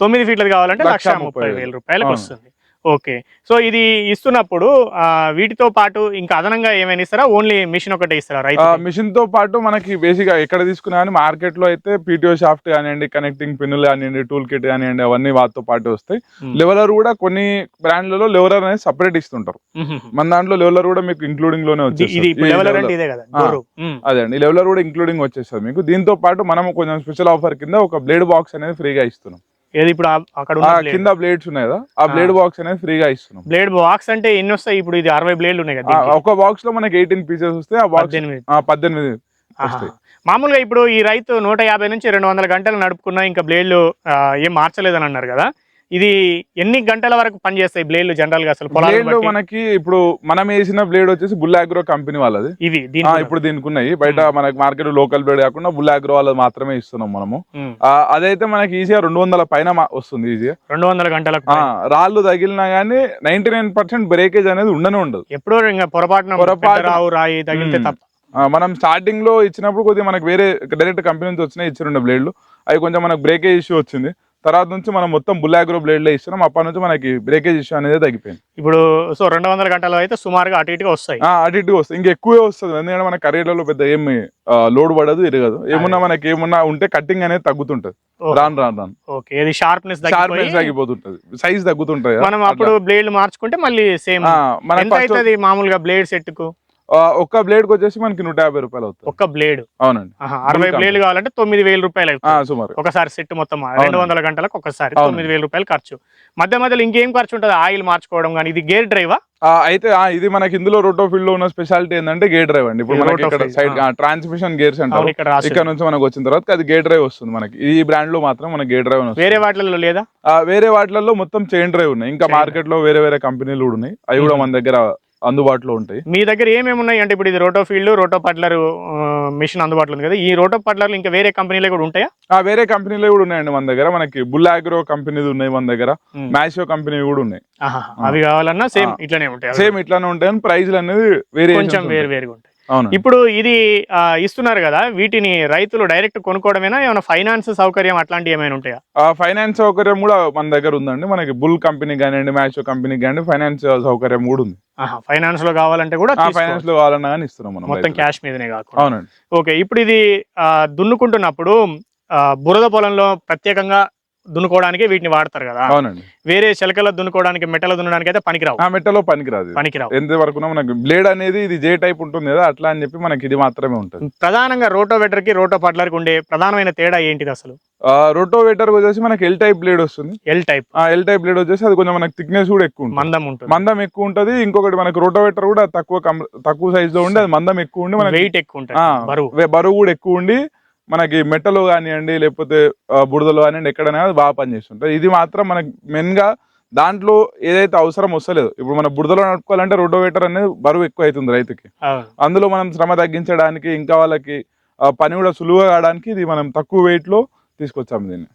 తొమ్మిది ఫీట్లది కావాలంటే లక్ష ముప్పై వేలు. రూపాయలకు. వస్తుంది. ఓకే. సో ఇది ఇస్తున్నప్పుడు వీటితో పాటు ఇంకా అదనంగా ఏమైనా ఇస్తారా? ఓన్లీ మిషన్ ఒకటే ఇస్తారా రైతు మిషన్తో పాటు మనకి బేసిక్గా ఎక్కడ తీసుకున్నా కానీ మార్కెట్లో అయితే పీటీఓ షాఫ్ట్ కానివ్వండి కనెక్టింగ్ పిన్నులు కానివ్వండి టూల్ కిట్ కానివ్వండి అవన్నీ వాటితో పాటు వస్తాయి. లెవెలర్ కూడా కొన్ని బ్రాండ్లలో లెవెలర్ అనేది సపరేట్ ఇస్తుంటారు. మన దాంట్లో లెవెలర్ కూడా మీకు ఇంక్లూడింగ్లోనే. ఉమ్. అదే అండి. లెవెలర్ కూడా ఇంక్లూడింగ్ వచ్చేస్తుంది మీకు. దీంతో పాటు మనం కొంచెం స్పెషల్ ఆఫర్ కింద ఒక బ్లేడ్ బాక్స్ అనేది ఫ్రీగా ఇస్తున్నాం. ఏది ఇప్పుడు అక్కడ కింద బ్లేడ్స్ ఉన్నాయి కదా. ఆ బ్లేడ్ బాక్స్ అనేది ఫ్రీగా ఇస్తున్నాం. బ్లేడ్ బాక్స్ అంటే ఎన్ని వస్తాయి? ఇప్పుడు ఇది అరవై బ్లేడ్లు ఉన్నాయి కదా. ఒక బాక్స్లో మనకి ఎయిటీన్ పీసెస్ వస్తే ఆ బాక్స్ పద్దెనిమిది. మామూలుగా ఇప్పుడు ఈ రైతు నూట యాభై నుంచి రెండు వందల గంటలు నడుపుకున్నా ఇంకా బ్లేడ్లు ఏం మార్చలేదని అన్నారు కదా. ఇది ఎన్ని గంటల వరకు పనిచేస్తాయి బ్లేడ్లు జనరల్గా అసలు బట్టి? మనకి ఇప్పుడు మనం వేసిన బ్లేడ్ వచ్చేసి బుల్ అగ్రో కంపెనీ వాళ్ళది. ఇవి ఇప్పుడు దీనికి ఉన్నాయి బయట మనకి మార్కెట్ లోకల్ బ్లేడ్ కాకుండా బుల్ అగ్రో వాళ్ళది మాత్రమే ఇస్తున్నాం మనము. అదైతే మనకి ఈజీగా రెండు వందల పైన వస్తుంది ఈజీగా. రెండు వందల గంటలకు రాళ్ళు తగిలినా గానీ నైన్టీ నైన్ పర్సెంట్ బ్రేకేజ్ అనేది ఉండనే ఉండదు. ఎప్పుడో ఇంకా పొరపాటున పెద్ద రావు రాయి తగిలితే. తప్ప. మనం స్టార్టింగ్లో ఇచ్చినప్పుడు కొద్దిగా మనకి వేరే డైరెక్ట్ కంపెనీ నుంచి వచ్చినాయి ఇచ్చిరుండే బ్లేడ్లు అవి కొంచెం మనకు బ్రేకేజ్ ఇష్యూ వచ్చింది. తర్వాత నుంచి మనం మొత్తం బుల్ అగ్రో బ్లేడ్లే ఇస్తున్నాం. అప్పటి నుంచి మనకి బ్రేకేజ్ ఇష్యూ అనేది తగ్గిపోయింది. ఇప్పుడు సో రెండు వందల గంటలు అయితే సుమారుగా అటు ఇటుగా వస్తాయి. అటు ఇటు వస్తుంది ఇంకా ఎక్కువే వస్తుంది. ఎందుకంటే మన కరీర్లలో పెద్ద ఏమి లోడ్ పడదు ఇరగదు. ఏమున్నా మనకి ఏమున్నా ఉంటే కట్టింగ్ అనేది తగ్గుతుంటది. రాను రాను రాను. ఓకే. ఇది షార్ప్నెస్ షార్ప్నెస్ తగ్గిపోతుంటది. సైజ్ తగ్గుతుంటది మనం అప్పుడు బ్లేడ్లు మార్చుకుంటే మళ్ళీ సేమ్ ఎంత అవుతుంది మామూలుగా బ్లేడ్ సెట్కు ఆ, ఒక్క బ్లేడ్కి వచ్చేసి మనకి నూట యాభై రూపాయలు అవుతుంది. ఒక్క బ్లేడ్ అవునండి. అరవై. బ్లేడ్లు కావాలంటే తొమ్మిది వేల రూపాయలు సుమారు. ఒకసారి సెట్ మొత్తం రెండు వందల గంటలకు ఒకసారి. తొమ్మిది వేల రూపాయలు ఖర్చు. మధ్య మధ్యలో ఇంకేం ఖర్చు ఉంటుంది? ఆయిల్ మార్చుకోవడం కానీ ఇది గేర్ డ్రైవా అయితే ఇది మనకి ఇందులో రోటో ఫీల్డ్లో ఉన్న స్పెషాలిటీ ఏంటంటే గేర్ డ్రైవ్ అండి. ఇప్పుడు మనకి ఇక్కడ సైడ్ ట్రాన్స్మిషన్ గేర్స్ అంటారు. ఇక్కడ నుంచి మనకు వచ్చిన తర్వాత అది గేర్ డ్రైవ్ వస్తుంది మనకి. ఈ బ్రాండ్లో మాత్రం మనకి గేర్ డ్రైవ్ వేరే వాటిలలో లేదా? వేరే వాటిలలో మొత్తం చైన్ డ్రైవ్ ఉన్నాయి. ఇంకా మార్కెట్లో వేరే వేరే కంపెనీలు కూడా ఉన్నాయి. అవి కూడా మన దగ్గర అందుబాటులో ఉంటాయి. మీ దగ్గర ఏమేమి ఉన్నాయి? అంటే ఇప్పుడు ఇది రోటో ఫీల్డ్ రోటో పడ్లర్ మిషన్ అందుబాటులో ఉంది కదా. ఈ రోటో పడ్లర్లు ఇంకా వేరే కంపెనీలు కూడా ఉంటాయా? ఆ వేరే కంపెనీలు కూడా ఉన్నాయండి మన దగ్గర. మనకి బుల్ అగ్రో కంపెనీది ఉన్నాయి మన దగ్గర. మ్యాషో కంపెనీ కూడా ఉన్నాయి. అవి కావాలన్నా సేమ్. ఇట్లనే ఉంటాయి. సేమ్ ఇట్లానే ఉంటాయి ప్రైజ్లు అనేది వేరే కొంచెం వేరు వేరుగా ఉంటాయి. అవును ఇప్పుడు ఇది ఇస్తున్నారు కదా వీటిని రైతులు డైరెక్ట్ కొనుక్కోవడమేనా? ఏమైనా ఫైనాన్స్ సౌకర్యం అట్లాంటివి ఏమైనా ఉంటాయా? ఆ ఫైనాన్స్ సౌకర్యం కూడా మన దగ్గర ఉందండి. మనకి బుల్ కంపెనీ కానివ్వండి మ్యాచో కంపెనీ కానివ్వండి ఫైనాన్స్ సౌకర్యం కూడా ఉంది. ఫైనాన్స్లో కావాలంటే కూడా. ఫైనాన్స్లో కావాలన్నా కానీ ఇస్తున్నాం మనం మొత్తం. క్యాష్ మీదనే కాకుండా అవునండి ఓకే ఇప్పుడు ఇది ఆ, దున్నుకుంటున్నప్పుడు బురద పొలంలో ప్రత్యేకంగా దున్నుకోవడానికి వీటిని వాడతారు కదా. అవునండి. వేరే చిలకలో దున్నుకోవడానికి మెట్టలో దున్నడానికి అయితే పనికిరావు. ఆ మెట్టలో పనికిరాదు ఇది. పనికిరావు. ఎంత వరకు మనకి బ్లేడ్ అనేది ఇది జే టైప్ ఉంటుంది కదా అట్లా అని చెప్పి మనకి ఇది మాత్రమే ఉంటుంది. ప్రధానంగా రోటో కి రోటో పడ్లర్కి ఉండే ప్రధానమైన తేడా ఏంటిది అసలు? రోటోవేటర్ వచ్చేసి మనకి ఎల్ టైప్ బ్లేడ్ వస్తుంది. ఎల్ టైప్ ఆ ఎల్ టైప్ బ్లేడ్ వచ్చేసి అది కొంచెం మనకి థిక్నెస్ కూడా ఎక్కువ ఉంటుంది. మందం ఉంటుంది. మందం ఎక్కువ ఉంటది. ఇంకొకటి మనకి రోటోవేటర్ కూడా తక్కువ కం- తక్కువ సైజ్లో ఉండి అది మందం ఎక్కువ ఉండి మనకి వెయిట్ ఎక్కువ ఉంటుంది. ఆ, బరువు. వే- బరువు కూడా ఎక్కువ ఉండి మనకి మెట్టలో కానివ్వండి లేకపోతే ఆ, బురదలో కానివ్వండి ఎక్కడైనా బాగా పనిచేస్తుంటుంది ఇది మాత్రం మనకి మెయిన్గా దాంట్లో ఏదైతే అవసరం వస్తలేదు. ఇప్పుడు మన బురదలో నడుపుకోవాలంటే రోటోవేటర్ అనేది బరువు ఎక్కువ అవుతుంది రైతుకి. అందులో మనం శ్రమ తగ్గించడానికి ఇంకా వాళ్ళకి పని కూడా సులువుగా కావడానికి ఇది మనం తక్కువ వెయిట్లో తీసుకొచ్చాము దీన్ని.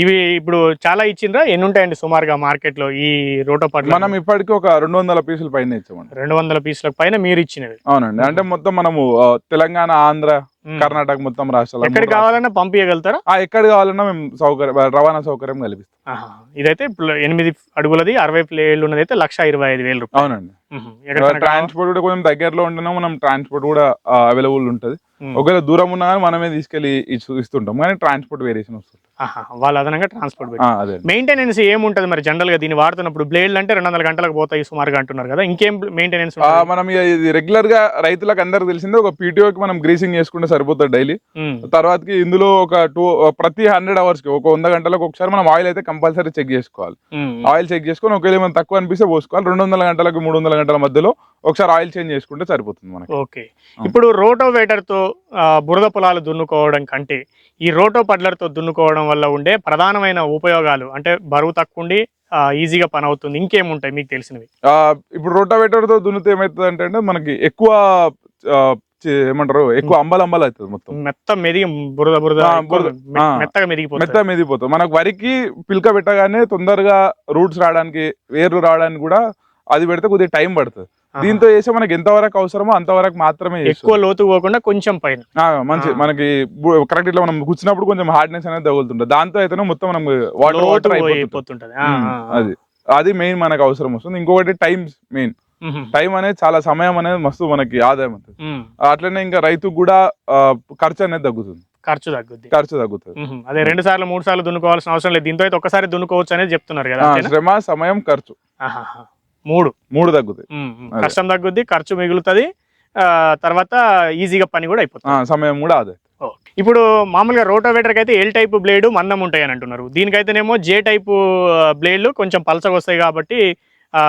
ఇవి ఇప్పుడు చాలా ఇచ్చిండ్రా? ఎన్ని ఉంటాయండి సుమారుగా మార్కెట్లో ఈ రోటో పడ్ల మనం ఇప్పటికీ ఒక రెండు వందల పీసుల పైన ఇచ్చామండి. రెండు వందల పీసులకు పైన మీరు ఇచ్చినవి. అవునండి. అంటే మొత్తం మనము తెలంగాణ ఆంధ్ర. కర్ణాటక మొత్తం రాష్ట్రాలు ఎక్కడికి కావాలన్నా పంపించగలుగుతారా ఆ, ఎక్కడ కావాలన్నా మేము సౌకర్యం రవాణా సౌకర్యం కల్పిస్తాం. ఇదైతే ఇప్పుడు ఎనిమిది అడుగులది అరవై ప్లేళ్ళు ఉన్నది అయితే లక్ష ఇరవై ఐదు వేలు రూపాయలు అవునండి? ట్రాన్స్పోర్ట్ కూడా కొంచెం దగ్గరలో ఉంటేనే మనం ట్రాన్స్పోర్ట్ కూడా అవైలబుల్ ఉంటుంది. ఒకవేళ దూరం ఉన్నా కానీ మనమే తీసుకెళ్ళి ఇస్తుంటాం కానీ ట్రాన్స్పోర్ట్ వేరియేషన్ వస్తుంది. వాళ్ళు అదనంగా ట్రాన్స్పోర్ట్ మెయింటెనెన్స్ ఏముంటది మరి జనరల్గా? దీన్ని వాడుతున్నప్పుడు బ్లేడ్లు అంటే రెండు వందల గంటలకు పోతాయి సుమారుగా అంటున్నారు కదా. ఇంకేం మెయింటెనెన్స్ మనం ఇది రెగ్యులర్గా రైతులకు అందరికి తెలిసిందే ఒక PTO కి మనం గ్రీసింగ్ చేసుకుంటే సరిపోతుంది డైలీ తర్వాతకి ఇందులో ఒక టూ ప్రతి హండ్రెడ్ అవర్స్కి ఒక వంద గంటలకు ఒకసారి మనం ఆయిల్ అయితే కంపల్సరీ చెక్ చేసుకోవాలి. ఆయిల్ చెక్ చేసుకొని ఒకవేళ ఏమైనా తక్కువ అనిపిస్తే పోసుకోవాలి. రెండు వందల గంటలకు మూడు వందల గంటల మధ్యలో ఒకసారి ఆయిల్ చేంజ్ చేసుకుంటే సరిపోతుంది మనకి. ఓకే. ఇప్పుడు రోటోవేటర్తో బురద పొలాలు దున్నుకోవడం కంటే ఈ రోటో పడ్లర్తో దున్నుకోవడం వల్ల ఉండే ప్రధానమైన ఉపయోగాలు అంటే బరువు తక్కువ ఉండి ఆ, ఈజీగా పని అవుతుంది ఇంకేముంటాయి మీకు తెలిసినవి? ఆ, ఇప్పుడు రోటావేటర్తో దున్నితే ఏమవుతుంది అంటే మనకి ఎక్కువ ఏమంటారు ఎక్కువ అంబల్ అంబల్ అవుతుంది మొత్తం. మెత్త మెదిగి బురద బురద. మెత్తగా మెదిగిపోతుంది. మెత్త మెదిగిపోతుంది. మనకు వరికి పిల్క పెట్టగానే తొందరగా రూట్స్ రావడానికి వేర్లు రావడానికి కూడా అది పెడితే కొద్దిగా టైం పడుతుంది. దీంతో చేస్తే మనకి ఎంత వరకు అవసరమో అంతవరకు మాత్రమే. ఎక్కువ లోతు పోకుండా కొంచెం పైన మంచి. మనకి కరెక్ట్ ఇట్లా మనం కూర్చున్నప్పుడు కొంచెం హార్డ్నెస్ అనేది తగులుతుంటుంది దాంతో అయితేనే మొత్తం మనం వాటర్ వాటర్ అయిపోతుంటది. అది అది మెయిన్ మనకు అవసరం వస్తుంది ఇంకొకటి టైం మెయిన్. టైం అనేది చాలా సమయం అనేది మస్తు మనకి ఆదాయం అవుతుంది. అట్లనే ఇంకా రైతుకు కూడా ఖర్చు అనేది తగ్గుతుంది ఖర్చు తగ్గుద్ది ఖర్చు తగ్గుతుంది. అదే రెండు సార్లు మూడు సార్లు దున్నుకోవాల్సిన అవసరం లేదు దీంతో అయితే ఒక్కసారి దున్నుకోవచ్చు అనేది చెప్తున్నారు కదా? శ్రమ సమయం ఖర్చు. మూడు. మూడు తగ్గుతాయి. అదే. కష్టం తగ్గుద్ది ఖర్చు మిగులుతుంది తర్వాత ఈజీగా పని కూడా అయిపోతుంది. సమయం కూడా ఓకే. ఇప్పుడు మామూలుగా రోటోవేటర్కి అయితే ఎల్ టైప్ బ్లేడ్ మందం ఉంటాయి అని అంటున్నారు. దీనికైతేనేమో జే టైప్ బ్లేడ్లు కొంచెం పలసగా వస్తాయి కాబట్టి ఆ,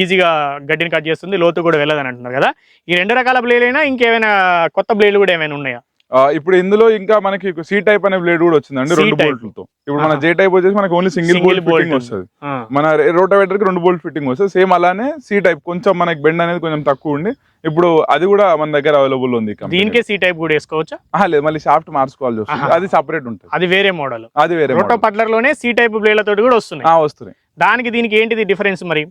ఈజీగా గడ్డిని కట్ చేస్తుంది లోతు కూడా వెళ్ళదని అంటున్నారు కదా. ఈ రెండు రకాల బ్లేడ్ అయినా ఇంకేమైనా కొత్త బ్లేడ్లు కూడా ఏమైనా ఉన్నాయా? ఇప్పుడు ఇందులో ఇంకా మనకి సి టైప్ అనే బ్లేడ్ కూడా వచ్చిందండి రెండు. బోల్ట్లతో ఇప్పుడు మన. జే టైప్ వచ్చేసి మనకి ఓన్లీ సింగిల్ బోల్ట్ ఫిట్టింగ్. వస్తుంది. మన రోటోవేటర్కి రెండు బోల్ట్ ఫిట్టింగ్ వస్తుంది సేమ్ అలానే సి టైప్ కొంచెం మనకి బెండ్ అనేది కొంచెం తక్కువ ఉండి ఇప్పుడు అది కూడా మన దగ్గర అవైలబుల్ ఉంది దీనికే సి టైప్ కూడా వేసుకోవచ్చా లేదు మళ్ళీ షాఫ్ట్ మార్చుకోవాల్సి వస్తుంది ఆహా. అది సపరేట్ ఉంటుంది అది వేరే మోడల్ అది వేరే రోటో. పట్లర్లోనే సి టైప్ బ్లేడ్లతో కూడా ఆ, వస్తున్నాయి దానికి దీనికి ఏంటిది డిఫరెన్స్ మరి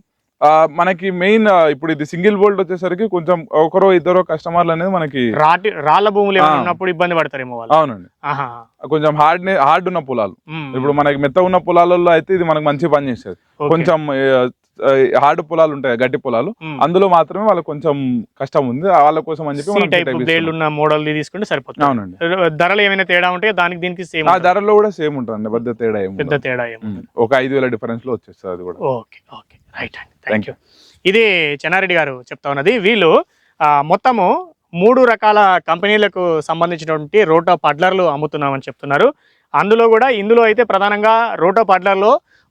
మనకి మెయిన్ ఇప్పుడు ఇది సింగిల్ బోల్ట్ వచ్చేసరికి కొంచెం ఒకరో ఇద్దరో కస్టమర్లు అనేది మనకి రాటి రాళ్ళ భూములు. ఉన్నప్పుడు ఇబ్బంది పడతారేమో అవునండి. కొంచెం హార్డ్ హార్డ్ ఉన్న పొలాలు. ఇప్పుడు మనకి మెత్త ఉన్న పొలాలలో అయితే ఇది మనకు మంచి పని చేస్తుంది. కొంచెం హార్డ్ పొలాలు ఉంటాయి గట్టి పొలాలు. అందులో మాత్రమే వాళ్ళకి కొంచెం కష్టం ఉంది. వాళ్ళ కోసం అని చెప్పి. ఉన్న మోడల్ తీసుకుంటే సరిపోతుంది. అవునండి. ధరలు ఏమైనా తేడా ఉంటే దానికి దీనికి సేమ్ ఆ ధరలో కూడా సేమ్ ఉంటుంది పెద్ద తేడా పెద్ద. తేడా ఒక ఐదు వేల డిఫరెన్స్లో వచ్చేస్తుంది అది కూడా. Okay okay. రైట్ అండి. థ్యాంక్ యూ ఇది చెన్నారెడ్డి గారు చెప్తా ఉన్నది. వీళ్ళు మొత్తము మూడు రకాల కంపెనీలకు సంబంధించినటువంటి రోటో పడ్లర్లు అమ్ముతున్నామని చెప్తున్నారు. అందులో కూడా ఇందులో అయితే ప్రధానంగా రోటో పడ్లర్లో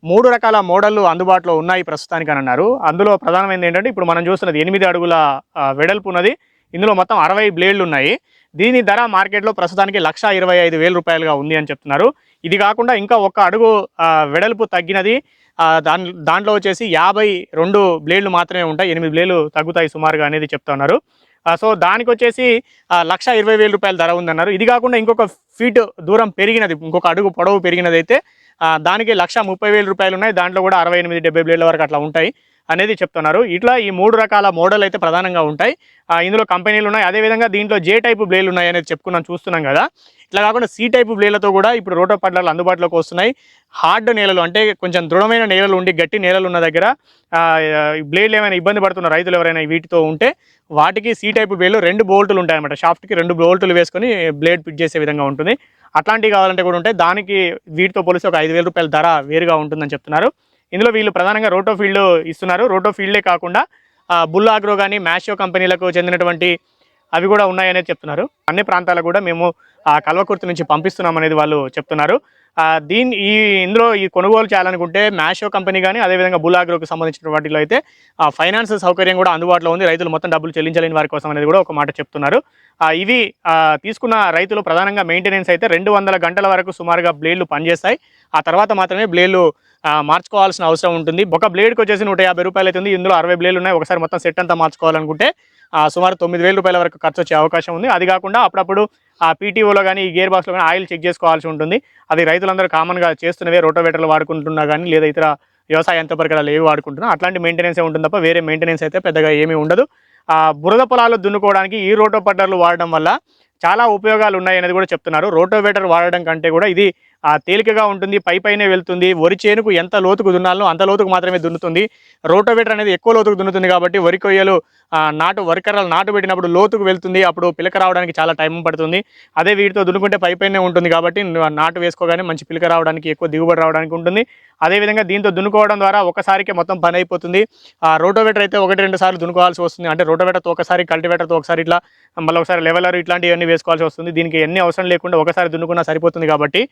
మూడు రకాల మోడళ్ళు అందుబాటులో ఉన్నాయి ప్రస్తుతానికి అని అన్నారు. అందులో ప్రధానమైనది ఏంటంటే ఇప్పుడు మనం చూస్తున్నది ఎనిమిది అడుగుల వెడల్పు ఉన్నది. ఇందులో మొత్తం అరవై బ్లేడ్లు ఉన్నాయి. దీని ధర మార్కెట్లో ప్రస్తుతానికి లక్ష ఇరవై ఐదు వేల రూపాయలుగా ఉంది అని చెప్తున్నారు. ఇది కాకుండా ఇంకా ఒక అడుగు వెడల్పు తగ్గినది. దాని దాంట్లో వచ్చేసి యాభై రెండు బ్లేడ్లు మాత్రమే ఉంటాయి. ఎనిమిది బ్లేడ్లు తగ్గుతాయి సుమారుగా అనేది చెప్తున్నారు సో దానికి వచ్చేసి లక్ష ఇరవై వేల రూపాయల ధర ఉందన్నారు. ఇది కాకుండా ఇంకొక ఫీట్ దూరం పెరిగినది ఇంకొక అడుగు పొడవు పెరిగినది అయితే దానికి లక్ష ముప్పై వేల రూపాయలు ఉన్నాయి. దాంట్లో కూడా అరవై ఎనిమిది డెబ్బై బ్లేడ్ల వరకు అట్లా ఉంటాయి అనేది చెప్తున్నారు. ఇట్లా ఈ మూడు రకాల మోడల్ అయితే ప్రధానంగా ఉంటాయి. ఇందులో కంపెనీలు ఉన్నాయి. అదేవిధంగా దీంట్లో జే టైప్ బ్లేడ్లు ఉన్నాయి అనేది చెప్పుకున్నాం చూస్తున్నాం కదా. ఇట్లా కాకుండా సి టైప్ బ్లేడ్లతో కూడా ఇప్పుడు రోటో పడ్లర్లు అందుబాటులోకి వస్తున్నాయి. హార్డ్ నేలలు అంటే కొంచెం దృఢమైన నేలలు ఉండి గట్టి నేలలు ఉన్న దగ్గర బ్లేడ్లు ఏమైనా ఇబ్బంది పడుతున్న రైతులు ఎవరైనా వీటితో ఉంటే వాటికి సి టైప్ బ్లేడ్లు రెండు బోల్టులు ఉంటాయన్నమాట. షాఫ్ట్కి రెండు బోల్టులు వేసుకొని బ్లేడ్ ఫిట్ చేసే విధంగా ఉంటుంది. అట్లాంటివి కావాలంటే కూడా ఉంటాయి దానికి వీటితో పోలిసి ఒక ఐదు రూపాయల ధర వేరుగా ఉంటుందని చెప్తున్నారు. ఇందులో వీళ్ళు ప్రధానంగా రోటో ఫీల్డ్ ఇస్తున్నారు. రోటో ఫీల్డే కాకుండా బుల్ ఆగ్రో కానీ మ్యాషో కంపెనీలకు చెందినటువంటి అవి కూడా ఉన్నాయనేది చెప్తున్నారు. అన్ని ప్రాంతాలకు కూడా మేము ఆ కల్వకుర్తి నుంచి పంపిస్తున్నాం అనేది వాళ్ళు చెప్తున్నారు. దీని ఈ ఇందులో ఈ కొనుగోలు చేయాలనుకుంటే మ్యాషో కంపెనీ కానీ అదేవిధంగా బులాగ్రోకి సంబంధించిన వాటిలో అయితే ఫైనాన్స్ సౌకర్యం కూడా అందుబాటులో ఉంది. రైతులు మొత్తం డబ్బులు చెల్లించలేని వారి కోసం అనేది కూడా ఒక మాట చెప్తున్నారు. ఇవి తీసుకున్న రైతులు ప్రధానంగా మెయింటెనెన్స్ అయితే రెండు వందల గంటల వరకు సుమారుగా బ్లేడ్లు పనిచేస్తాయి. ఆ తర్వాత మాత్రమే బ్లేడ్లు మార్చుకోవాల్సిన అవసరం ఉంటుంది. ఒక బ్లేడ్కి వచ్చేసి నూట యాభై రూపాయలు అవుతుంది ఇందులో అరవై బ్లేడ్లు ఉన్నాయి. ఒకసారి మొత్తం సెట్ అంతా మార్చుకోవాలనుకుంటే సుమారు తొమ్మిది వేల రూపాయల వరకు ఖర్చు వచ్చే అవకాశం ఉంది. అది కాకుండా అప్పుడప్పుడు ఆ పీటీఓలో కానీ ఈ గేర్ బాక్స్లో కానీ ఆయిల్ చెక్ చేసుకోవాల్సి ఉంటుంది. అది రైతులందరూ కామన్గా చేస్తున్నవే రోటోవేటర్లు వాడుకుంటున్నా కానీ లేదా ఇతర వ్యవసాయ యంత్ర పరికరాలు ఏవి వాడుకుంటున్నా అట్లాంటి మెయింటెనెన్సే ఉంటుంది తప్ప వేరే మెయింటెనెన్స్ అయితే పెద్దగా ఏమీ ఉండదు. ఆ బురద పొలాలు దున్నుకోవడానికి ఈ రోటో పడ్డర్లు వాడడం వల్ల చాలా ఉపయోగాలు ఉన్నాయి అనేది కూడా చెప్తున్నారు. రోటోవేటర్ వాడడం కంటే కూడా ఇది తేలికగా ఉంటుంది పై పైనే వెళ్తుంది. వరి చేనుకు ఎంత లోతుకు దున్నాలో అంత లోతుకు మాత్రమే దున్నుతుంది. రోటోవేటర్ అనేది ఎక్కువ లోతుకు దున్నుతుంది కాబట్టి వరి కొయ్యలు నాటు వరికర్రలు నాటు పెట్టినప్పుడు లోతుకు వెళ్తుంది. అప్పుడు పిలక రావడానికి చాలా టైం పడుతుంది. అదే వీటితో దున్నుకుంటే పై పైనే ఉంటుంది కాబట్టి నాటు వేసుకోగానే మంచి పిలక రావడానికి ఎక్కువ దిగుబడి రావడానికి ఉంటుంది. అదేవిధంగా దీంతో దున్నుకోవడం ద్వారా ఒకసారికి మొత్తం పని అయిపోతుంది. ఆ రోటోవేటర్ అయితే ఒకటి రెండు సార్లు దున్నుకోవాల్సి వస్తుంది. అంటే రోటోవేటర్తో ఒకసారి కల్టివేటర్తో ఒకసారి ఇట్లా మళ్ళీ ఒకసారి లెవెలర్ ఇట్లాంటివన్నీ వేసుకోవాల్సి వస్తుంది. దీనికి ఎన్ని అవసరం లేకుండా ఒకసారి దున్నుకున్నా సరిపోతుంది కాబట్టి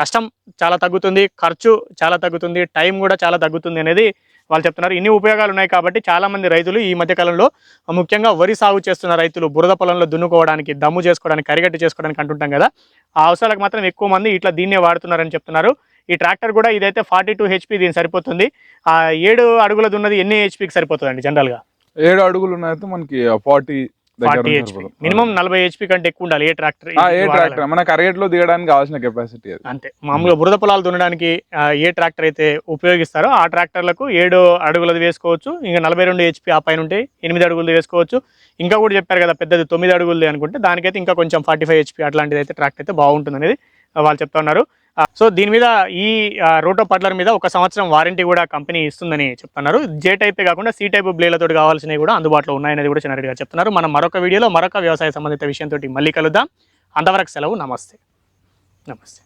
కష్టం చాలా తగ్గుతుంది ఖర్చు చాలా తగ్గుతుంది టైం కూడా చాలా తగ్గుతుంది అనేది వాళ్ళు చెప్తున్నారు. ఇన్ని ఉపయోగాలు ఉన్నాయి కాబట్టి చాలామంది రైతులు ఈ మధ్య కాలంలో ముఖ్యంగా వరి సాగు చేస్తున్న రైతులు బురద పొలంలో దున్నుకోవడానికి దమ్ము చేసుకోవడానికి కరిగట్టు చేసుకోవడానికి అంటుంటాం కదా ఆ అవసరాలకు మాత్రం ఎక్కువ మంది ఇట్లా దీన్నే వాడుతున్నారని చెప్తున్నారు. ఈ ట్రాక్టర్ కూడా ఇదైతే ఫార్టీ టూ హెచ్పి దీనికి సరిపోతుంది. ఆ ఏడు అడుగులది ఉన్నది ఎన్ని హెచ్పికి సరిపోతుందండి జనరల్గా? ఏడు అడుగులు ఉన్నాయితే మనకి ఫార్టీ ఫార్టీ హెచ్పి మినిమం నలభై హెచ్పి కంటే ఎక్కువ ఉండాలి ఏ ట్రాక్టర్ ఏ ట్రాక్టర్? మన కరేట్లో దిగడానికి కావాల్సిన కెపాసిటీ అంతే. మామూలుగా బురద పొలాలు దున్నడానికి ఏ ట్రాక్టర్ అయితే ఉపయోగిస్తారో ఆ ట్రాక్టర్లకు ఏడు అడుగులది వేసుకోవచ్చు ఇంకా నలభై రెండు హెచ్పి ఆ పైన ఉంటే ఎనిమిది అడుగులది వేసుకోవచ్చు. ఇంకా కూడా చెప్పారు కదా పెద్దది తొమ్మిది అడుగులది అనుకుంటే దానికైతే ఇంకా కొంచెం ఫార్టీ ఫైవ్ హెచ్పి అట్లాంటిది అయితే ట్రాక్టర్ అయితే బాగుంటుంది అనేది వాళ్ళు చెప్తా ఉన్నారు. సో దీని మీద ఈ ఆ, రోటో పడ్లర్ మీద ఒక సంవత్సరం వారంటీ కూడా కంపెనీ ఇస్తుందని చెప్తున్నారు. జే టైపే కాకుండా సి టైప్ బ్లేలతో కావాల్సినవి కూడా అందుబాటులో ఉన్నాయనేది కూడా చిన్నారెడ్డి చెప్తున్నారు. మనం మరొక వీడియోలో మరొక వ్యవసాయ సంబంధిత విషయంతో మళ్ళీ కలుద్దాం. అంతవరకు సెలవు. నమస్తే. నమస్తే.